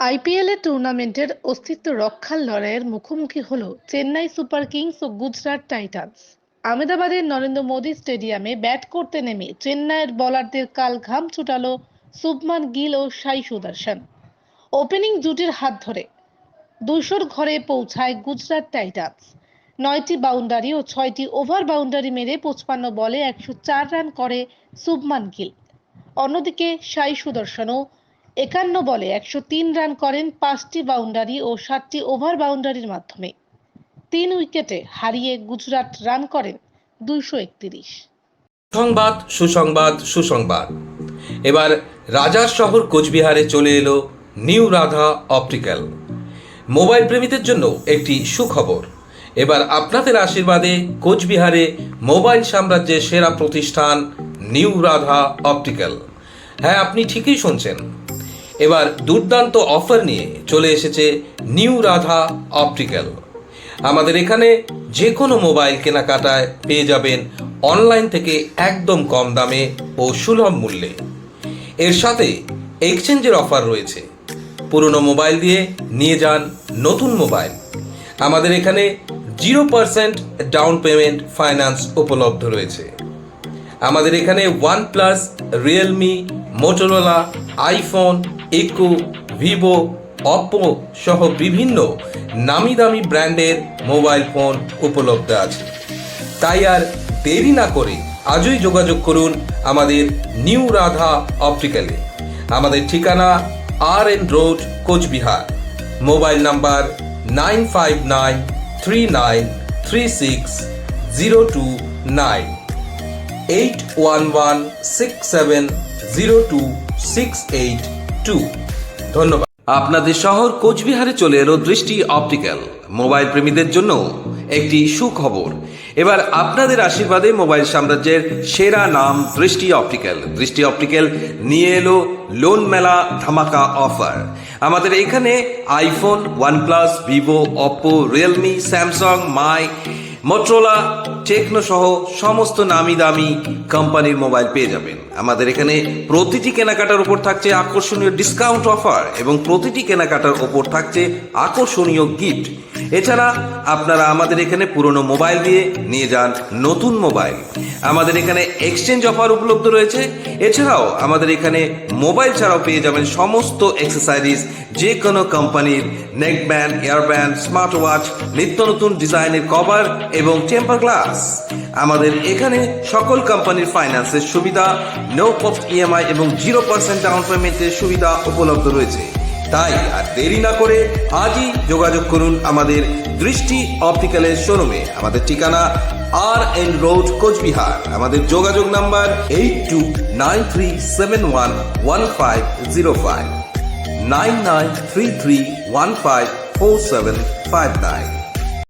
IPL টুর্নামেন্টের অস্তিত্ব রক্ষার লড়াইয়ের মুখোমুখি হল চেন্নাই সুপার কিংস ও গুজরাট টাইটান্স। আহমেদাবাদের নরেন্দ্র মোদী স্টেডিয়ামে ব্যাট করতে নেমে চেন্নাইয়ের বলারদের কাল ঘাম ছুটালো শুভমান গিল ও সাই সুদর্শন। ওপেনিং জুটির হাত ধরে দুশোর ঘরে পৌঁছায় গুজরাট টাইটান্স। নয়টি বাউন্ডারি ও ছয়টি ওভার বাউন্ডারি মেরে পঁচপান্ন বলে একশো চার রান করে শুভমান গিল। অন্যদিকে সাই সুদর্শনও একান্ন বলে একশো তিন রান করেন পাঁচটি বাউন্ডারি ও সাতটি ওভার বাউন্ডারির মাধ্যমে। তিন উইকেটে হারিয়ে গুজরাট রান করেন দুইশো একত্রিশ। সংবাদ সুসংবাদ সুসংবাদ। এবার রাজার শহর কোচবিহারে চলে এলো নিউ রাধা অপটিক্যাল। মোবাইল প্রেমীদের জন্য একটি সুখবর। এবার আপনাদের আশীর্বাদে কোচবিহারে মোবাইল সাম্রাজ্যের সেরা প্রতিষ্ঠান নিউ রাধা অপটিক্যাল। হ্যাঁ আপনি ঠিকই শুনছেন। এবার দুর্দান্ত অফার নিয়ে চলে এসেছে নিউ রাধা অপটিক্যাল আমাদের এখানে যে কোনো মোবাইল কেনাকাটায় পেয়ে যাবেন অনলাইন থেকে একদম কম দামে ও সুলভ মূল্যে। এর সাথে এক্সচেঞ্জের অফার রয়েছে। পুরনো মোবাইল দিয়ে নিয়ে যান নতুন মোবাইল আমাদের এখানে zero percent down payment finance উপলব্ধ রয়েছে। আমাদের এখানে OnePlus Realme Motorola iPhone eco Vivo Oppo সহ বিভিন্ন নামি দামি ব্র্যান্ডের মোবাইল ফোন উপলব্ধ আছে। তাই আর দেরি না করে আজই যোগাযোগ করুন আমাদের নিউ রাধা অপটিক্যালে। আমাদের ঠিকানা R N road Cooch Behar. Mobile number nine five nine three nine three six zero two nine. Eight one one six seven zero two six eight two. ধন্যবাদ। আপনাদের শহর কোচবিহারে চলে এলো দৃষ্টি অপটিক্যাল। মোবাইল প্রেমীদের জন্য একটি সুখবর। এবার আপনাদের আশীর্বাদে মোবাইল সাম্রাজ্যের সেরা নাম দৃষ্টি অপটিক্যাল। দৃষ্টি অপটিক্যাল নিয়ে এলো লোন মেলা ধামাকা অফার। আমাদের এখানে iPhone OnePlus Vivo Oppo Realme Samsung Mi Motorola Tecno সহ সমস্ত নামি দামি কোম্পানির মোবাইল পেয়ে যাবেন। আমাদের এখানে প্রতিটি কেনাকাটার উপর থাকছে আকর্ষণীয় ডিসকাউন্ট অফার এবং প্রতিটি কেনাকাটার উপর থাকছে আকর্ষণীয় গিফট এছাড়া আপনারা আমাদের এখানে পুরনো মোবাইল দিয়ে নিয়ে যান নতুন মোবাইল। আমাদের এখানে এক্সচেঞ্জ অফার উপলব্ধ রয়েছে। এছাড়াও আমাদের এখানে মোবাইল ছাড়াও পেয়ে যাবেন সমস্ত এক্সেসারিজ যে কোনো কোম্পানির neckband air smart watch নিত্য নতুন ডিজাইনের কভার এবং টেম্পার গ্লাস আমাদের এখানে সকল কোম্পানির ফাইন্যান্সের সুবিধা নো কস্ট ইএমআই এবং জিরো পার্সেন্ট ডাউন পেমেন্টের সুবিধা উপলব্ধ রয়েছে। তাই আর দেরি না করে আজই যোগাযোগ করুন আমাদের দৃষ্টি অপটিক্যালের শোরুমে। আমাদের ঠিকানা আর এন রোড, কোচবিহার। আমাদের যোগাযোগ number eight two nine three seven one one five zero five. Nine nine three three one five four seven five nine.